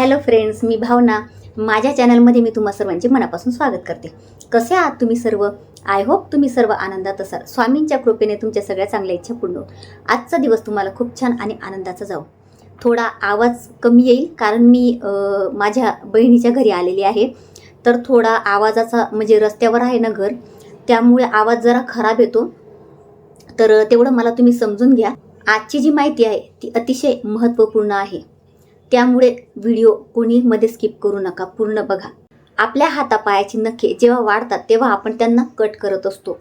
Hello friends मी भावना. माझ्या चॅनलमध्ये मी तुम्हा सर्वांचे मनापासून स्वागत करते. कसे आहात तुम्ही सर्व? आय होप तुम्ही सर्व आनंदात असाल. स्वामींच्या कृपेने तुमच्या सगळ्या चांगल्या इच्छा पूर्ण आजचा दिवस तुम्हाला खूप छान आणि आनंदाचा जाऊ थोडा आवाज कमी येईल कारण मी माझ्या बहिणीच्या घरी आलेली आहे. तर थोडा आवाजाचा म्हणजे रस्त्यावर आहे ना घर त्यामुळे आवाज जरा खराब येतो. तर तेवढं मला तुम्ही समजून घ्या. आजची जी माहिती आहे ती अतिशय महत्त्वपूर्ण आहे. त्यामुळे व्हिडिओ कोणी मध्ये स्किप करू नका पूर्ण बघा. आपल्या हातापायाची नखे जेव्हा वाढतात तेव्हा आपण त्यांना कट करत असतो.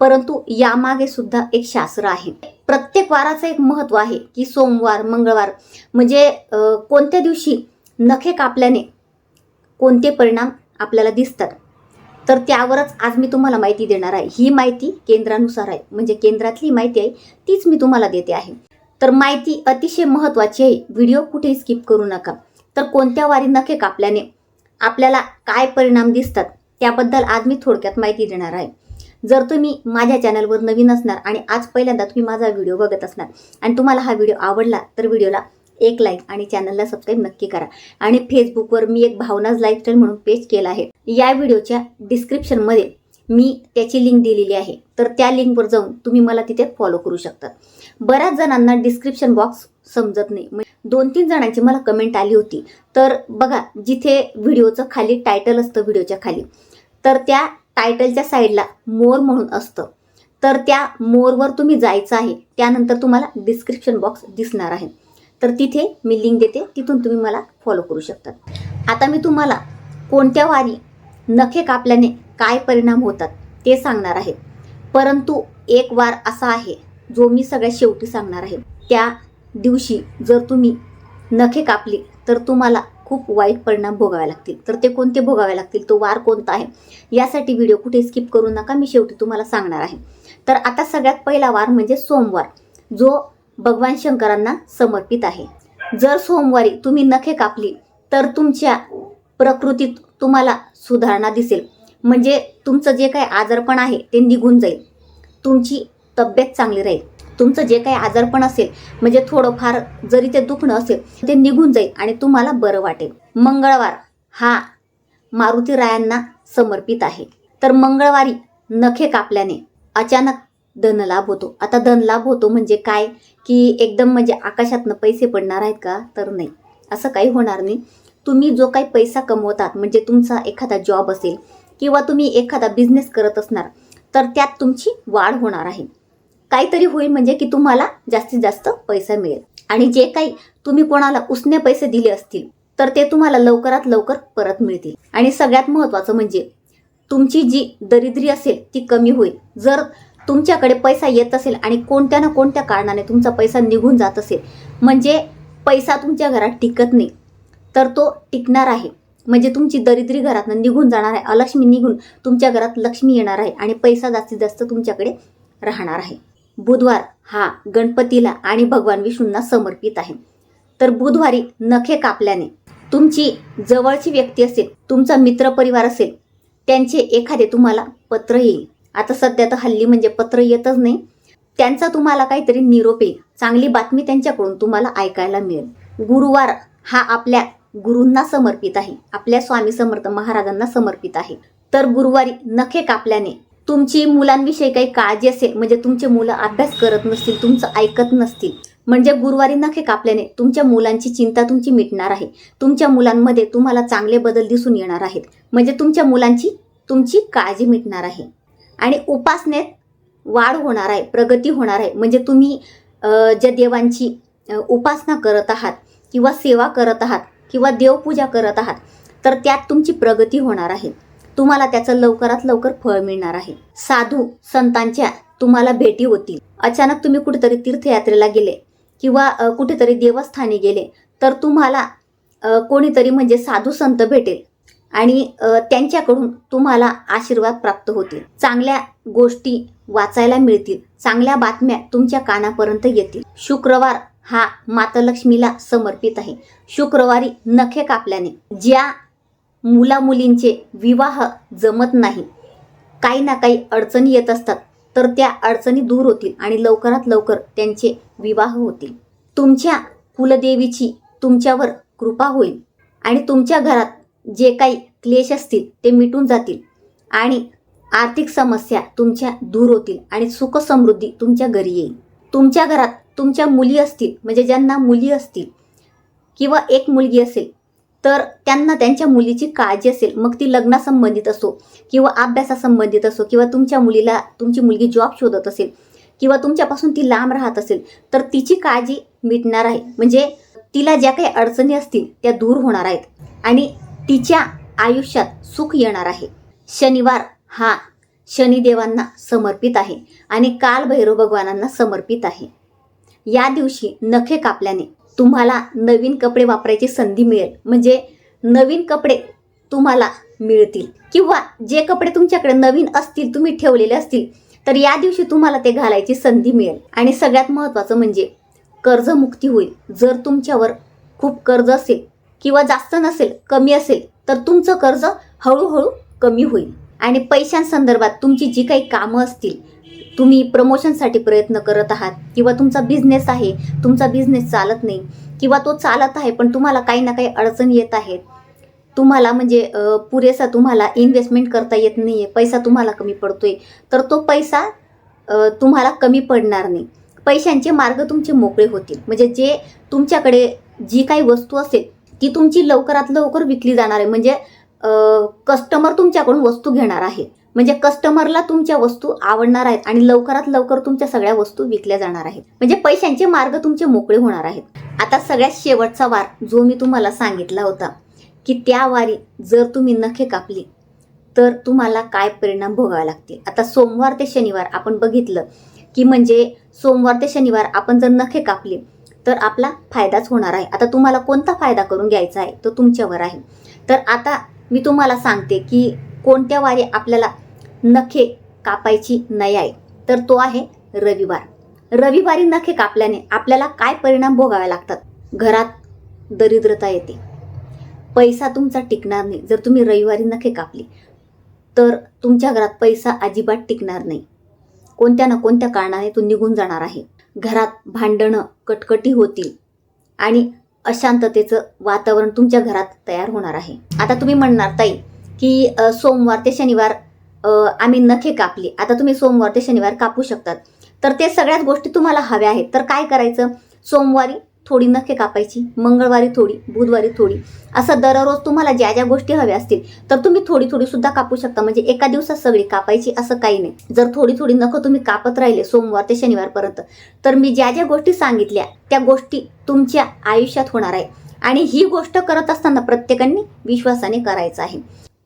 परंतु यामागे सुद्धा एक शास्त्र आहे. प्रत्येक वाराचं एक महत्त्व आहे की सोमवार मंगळवार म्हणजे कोणत्या दिवशी नखे कापल्याने कोणते परिणाम आपल्याला दिसतात? तर त्यावरच आज मी तुम्हाला माहिती देणार आहे. ही माहिती केंद्रानुसार आहे. म्हणजे केंद्रातली माहिती आहे तीच मी तुम्हाला देते आहे. तर माहिती अतिशय महत्त्वाची आहे. व्हिडिओ कुठेही स्किप करू नका. तर कोणत्या वारी नखे कापल्याने आपल्याला काय परिणाम दिसतात त्याबद्दल आज मी थोडक्यात माहिती देणार आहे. जर तुम्ही माझ्या चॅनलवर नवीन असणार आणि आज पहिल्यांदा तुम्ही माझा व्हिडिओ बघत असणार आणि तुम्हाला हा व्हिडिओ आवडला तर व्हिडिओला एक लाईक आणि चॅनलला सबस्क्राईब नक्की करा. आणि फेसबुकवर मी एक भावनाज लाईफस्टाईल म्हणून पेज केला आहे. या व्हिडिओच्या डिस्क्रिप्शनमध्ये मी त्याची लिंक दिलेली आहे. तर त्या लिंकवर जाऊन तुम्ही मला तिथे फॉलो करू शकतात बऱ्याच जणांना डिस्क्रिप्शन बॉक्स समजत नाही. म्हणजे दोन तीन जणांची मला कमेंट आली होती. तर बघा जिथे व्हिडिओचं खाली टायटल असतं व्हिडिओच्या खाली तर त्या टायटलच्या साईडला मोर म्हणून असतं. तर त्या मोरवर तुम्ही जायचं आहे त्यानंतर तुम्हाला डिस्क्रिप्शन बॉक्स दिसणार आहे. तर तिथे मी लिंक देते तिथून तुम्ही मला फॉलो करू शकतात. आता मी तुम्हाला कोणत्या वारी नखे कापल्याने काय परिणाम होतात ते सांगणार आहे. परंतु एक वार असा आहे जो मी सगळ्यात शेवटी सांगणार आहे. त्या दिवशी जर तुम्ही नखे कापली तर तुम्हाला खूप वाईट परिणाम भोगावे लागतील. तर ते कोणते भोगावे लागतील? तो वार कोणता आहे? यासाठी व्हिडिओ कुठे स्किप करू नका मी शेवटी तुम्हाला सांगणार आहे. तर आता सगळ्यात पहिला वार म्हणजे सोमवार जो भगवान शंकरांना समर्पित आहे. जर सोमवारी तुम्ही नखे कापली तर तुमच्या प्रकृतीत तुम्हाला सुधारणा दिसेल. म्हणजे तुमचं जे काही आजारपण आहे ते निघून जाईल. तुमची तब्येत चांगली राहील. तुमचं जे काही आजारपण असेल म्हणजे थोडंफार जरी ते दुखणं असेल ते निघून जाईल आणि तुम्हाला बरं वाटेल. मंगळवार हा मारुती रायांना समर्पित आहे. तर मंगळवारी नखे कापल्याने अचानक धनलाभ होतो. आता धनलाभ होतो म्हणजे काय? की एकदम म्हणजे आकाशातनं पैसे पडणार आहेत का? तर नाही. असं काही होणार नाही. तुम्ही जो काही पैसा कमवतात म्हणजे तुमचा एखादा जॉब असेल किंवा तुम्ही एखादा बिझनेस करत असणार तर त्यात तुमची वाढ होणार आहे. काहीतरी होईल म्हणजे की तुम्हाला जास्तीत जास्त पैसा मिळेल. आणि जे काही तुम्ही कोणाला उसने पैसे दिले असतील तर ते तुम्हाला लवकरात लवकर परत मिळतील. आणि सगळ्यात महत्त्वाचं म्हणजे तुमची जी दरिद्री असेल ती कमी होईल. जर तुमच्याकडे पैसा येत असेल आणि कोणत्या ना कोणत्या कारणाने तुमचा पैसा निघून जात असेल म्हणजे पैसा तुमच्या घरात टिकत नाही तर तो टिकणार आहे. म्हणजे तुमची दरिद्री घरातनं निघून जाणार आहे. अलक्ष्मी निघून तुमच्या घरात लक्ष्मी येणार आहे आणि पैसा जास्तीत जास्त तुमच्याकडे राहणार आहे. बुधवार हा गणपतीला आणि भगवान विष्णूंना समर्पित आहे. तर बुधवारी नखे कापल्याने तुमची जवळची व्यक्ती असेल तुमचा मित्रपरिवार असेल त्यांचे एखादे तुम्हाला पत्र येईल. आता सध्या तर हल्ली म्हणजे पत्र येतच नाही. त्यांचा तुम्हाला काहीतरी निरोप येईल. चांगली बातमी त्यांच्याकडून तुम्हाला ऐकायला मिळेल. गुरुवार हा आपल्या गुरूंना समर्पित आहे. आपल्या स्वामी समर्थ महाराजांना समर्पित आहे. तर गुरुवारी नखे कापल्याने तुमची मुलांविषयी काही काळजी असेल म्हणजे तुमचे मुलं अभ्यास करत नसतील तुमचं ऐकत नसतील म्हणजे गुरुवारी नखे कापल्याने तुमच्या मुलांची चिंता तुमची मिटणार आहे. तुमच्या मुलांमध्ये तुम्हाला चांगले बदल दिसून येणार आहेत. म्हणजे तुमच्या मुलांची तुमची काळजी मिटणार आहे. आणि उपासनेत वाढ होणार आहे प्रगती होणार आहे. म्हणजे तुम्ही ज्या देवांची उपासना करत आहात किंवा सेवा करत आहात किंवा देवपूजा करत आहात तर त्यात तुमची प्रगती होणार आहे. तुम्हाला त्याचं लवकरात लवकर फळ मिळणार आहे. साधू संतांच्या तुम्हाला भेटी होतील. अचानक तुम्ही कुठेतरी तीर्थयात्रेला गेले किंवा कुठेतरी देवस्थानी गेले तर तुम्हाला कोणीतरी म्हणजे साधू संत भेटेल आणि त्यांच्याकडून तुम्हाला आशीर्वाद प्राप्त होतील. चांगल्या गोष्टी वाचायला मिळतील. चांगल्या बातम्या तुमच्या कानापर्यंत येतील. शुक्रवार हा माता लक्ष्मीला समर्पित आहे. शुक्रवारी नखे कापल्याने ज्या मुलामुलींचे विवाह जमत नाही. काही ना काही अडचणी येत असतात तर त्या अडचणी दूर होतील आणि लवकरात लवकर त्यांचे विवाह होतील. तुमच्या कुलदेवीची तुमच्यावर कृपा होईल आणि तुमच्या घरात जे काही क्लेश असतील ते मिटून जातील आणि आर्थिक समस्या तुमच्या दूर होतील आणि सुख समृद्धी तुमच्या घरी येईल. तुमच्या घरात तुमच्या मुली असतील म्हणजे ज्यांना मुली असतील किंवा एक मुलगी असेल तर त्यांना त्यांच्या मुलीची काळजी असेल मग ती लग्नासंबंधित असो किंवा अभ्यासासंबंधित असो किंवा तुमच्या मुलीला तुमची मुलगी जॉब शोधत असेल किंवा तुमच्यापासून ती लांब राहत असेल तर तिची काळजी मिटणार आहे. म्हणजे तिला ज्या काही अडचणी असतील त्या दूर होणार आहेत आणि तिच्या आयुष्यात सुख येणार आहे. शनिवार हा शनिदेवांना समर्पित आहे आणि काल भैरव भगवानांना समर्पित आहे. या दिवशी नखे कापल्याने तुम्हाला नवीन कपडे वापरायची संधी मिळेल. म्हणजे नवीन कपडे तुम्हाला मिळतील. किंवा जे कपडे तुमच्याकडे नवीन असतील तुम्ही ठेवलेले असतील तर या दिवशी तुम्हाला ते घालायची संधी मिळेल. आणि सगळ्यात महत्त्वाचं म्हणजे कर्जमुक्ती होईल. जर तुमच्यावर खूप कर्ज असेल किंवा जास्त नसेल कमी असेल तर तुमचं कर्ज हळूहळू कमी होईल. आणि पैशांसंदर्भात तुमची जी काही कामं असतील तुम्ही प्रमोशनसाठी प्रयत्न करत आहात किंवा तुमचा बिझनेस आहे तुमचा बिझनेस चालत नाही किंवा तो चालत आहे पण तुम्हाला काही ना काही अडचण येत आहेत तुम्हाला म्हणजे पुरेसा तुम्हाला इन्व्हेस्टमेंट करता येत नाही आहे पैसा तुम्हाला कमी पडतोय तर तो पैसा तुम्हाला कमी पडणार नाही. पैशांचे मार्ग तुमचे मोकळे होतील. म्हणजे जे तुमच्याकडे जी काही वस्तू असेल ती तुमची लवकरात लवकर विकली जाणार आहे. म्हणजे कस्टमर तुमच्याकडून वस्तू घेणार आहे. म्हणजे कस्टमरला तुमच्या वस्तू आवडणार आहेत आणि लवकरात लवकर तुमच्या सगळ्या वस्तू विकल्या जाणार आहेत. म्हणजे पैशांचे मार्ग तुमचे मोकळे होणार आहेत. आता सगळ्यात शेवटचा वार जो मी तुम्हाला सांगितला होता की त्या वारी जर तुम्ही नखे कापली तर तुम्हाला काय परिणाम भोगावे लागतील? आता सोमवार ते शनिवार आपण बघितलं की म्हणजे सोमवार ते शनिवार आपण जर नखे कापले तर आपला फायदाच होणार आहे. आता तुम्हाला कोणता फायदा करून घ्यायचा आहे? तो तुमच्यावर आहे. तर आता मी तुम्हाला सांगते की कोणत्या वारी आपल्याला नखे कापायची नाही आहे तर तो आहे रविवार. रविवारी नखे कापल्याने आपल्याला काय परिणाम भोगावे लागतात? घरात दरिद्रता येते. पैसा तुमचा टिकणार नाही. जर तुम्ही रविवारी नखे कापली तर तुमच्या घरात पैसा अजिबात टिकणार नाही. कोणत्या ना कोणत्या कारणाने तो निघून जाणार आहे. घरात भांडणं कटकटी होतील आणि अशांततेचं वातावरण तुमच्या घरात तयार होणार आहे. आता तुम्ही म्हणणार ताई की सोमवार ते शनिवार आम्ही नखे कापली. आता तुम्ही सोमवार ते शनिवार कापू शकतात. तर ते सगळ्याच गोष्टी तुम्हाला हव्या आहेत. तर काय करायचं? सोमवारी थोडी नखे कापायची मंगळवारी थोडी बुधवारी थोडी. असं दररोज तुम्हाला ज्या ज्या गोष्टी हव्या असतील तर तुम्ही थोडी थोडी सुद्धा कापू शकता. म्हणजे एका दिवसात सगळी कापायची असं काही नाही. जर थोडी थोडी नखं तुम्ही कापत राहिले सोमवार ते शनिवारपर्यंत तर मी ज्या ज्या गोष्टी सांगितल्या त्या गोष्टी तुमच्या आयुष्यात होणार आहे. आणि ही गोष्ट करत असताना प्रत्येकाने विश्वासाने करायचं आहे.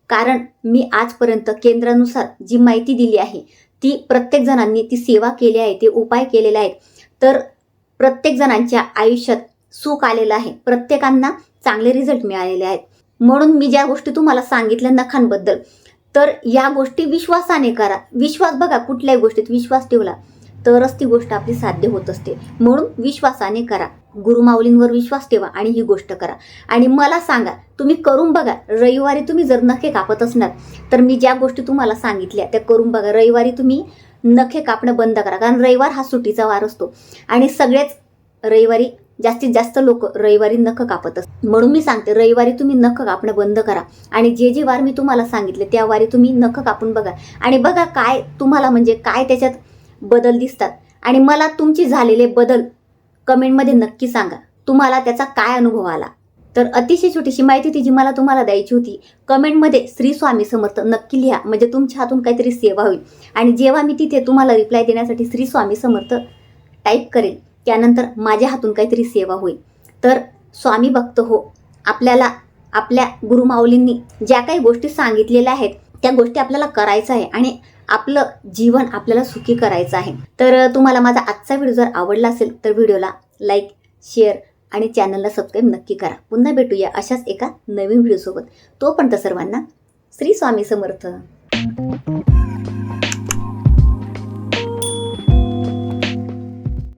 कारण मी आजपर्यंत केंद्रानुसार जी माहिती दिली आहे ती प्रत्येक जणांनी ती सेवा केली आहे ते उपाय केलेले आहेत. तर प्रत्येक जणांच्या आयुष्यात सुख आलेलं आहे. प्रत्येकांना चांगले रिझल्ट मिळालेले आहेत. म्हणून मी ज्या गोष्टी तुम्हाला सांगितल्या नखांबद्दल तर या गोष्टी विश्वासाने करा. विश्वास बघा कुठल्याही गोष्टीत विश्वास ठेवला. तरच ती गोष्ट आपली साध्य होत असते. म्हणून विश्वासाने करा. गुरुमाऊलींवर विश्वास ठेवा आणि ही गोष्ट करा. आणि मला सांगा तुम्ही करून बघा रविवारी तुम्ही जर नखे कापत असणार तर मी ज्या गोष्टी तुम्हाला सांगितल्या त्या करून बघा. रविवारी तुम्ही नखे कापणं बंद करा कारण रविवार हा सुट्टीचा वार असतो. आणि सगळेच रविवारी जास्तीत जास्त लोक रविवारी नख कापत असतात. म्हणून मी सांगते रविवारी तुम्ही नख कापणं बंद करा. आणि जे जे वार मी तुम्हाला सांगितले त्या वारी तुम्ही नख कापून बघा. आणि बघा काय तुम्हाला म्हणजे काय त्याच्यात बदल दिसतात. आणि मला तुमची झालेले बदल कमेंटमध्ये नक्की सांगा. तुम्हाला त्याचा काय अनुभव आला? तर अतिशय छोटीशी माहिती ती जी मला तुम्हाला द्यायची होती. कमेंटमध्ये श्री स्वामी समर्थ नक्की लिहा. म्हणजे तुमच्या हातून काहीतरी सेवा होईल. आणि जेव्हा मी तिथे तुम्हाला रिप्लाय देण्यासाठी श्री स्वामी समर्थ टाईप करेल त्यानंतर माझ्या हातून काहीतरी सेवा होईल. तर स्वामी भक्त हो आपल्याला आपल्या गुरुमाऊलींनी ज्या काही गोष्टी सांगितलेल्या आहेत त्या गोष्टी आपल्याला करायचं आहे. आणि आपलं जीवन आपल्याला सुखी करायचं आहे. तर तुम्हाला माझा आजचा व्हिडिओ जर आवडला असेल तर व्हिडिओला लाईक शेअर आणि चॅनलला सबस्क्राईब नक्की करा. पुन्हा भेटूया अशाच एका नवीन व्हिडिओसोबत. तोपर्यंत सर्वांना श्री स्वामी समर्थ.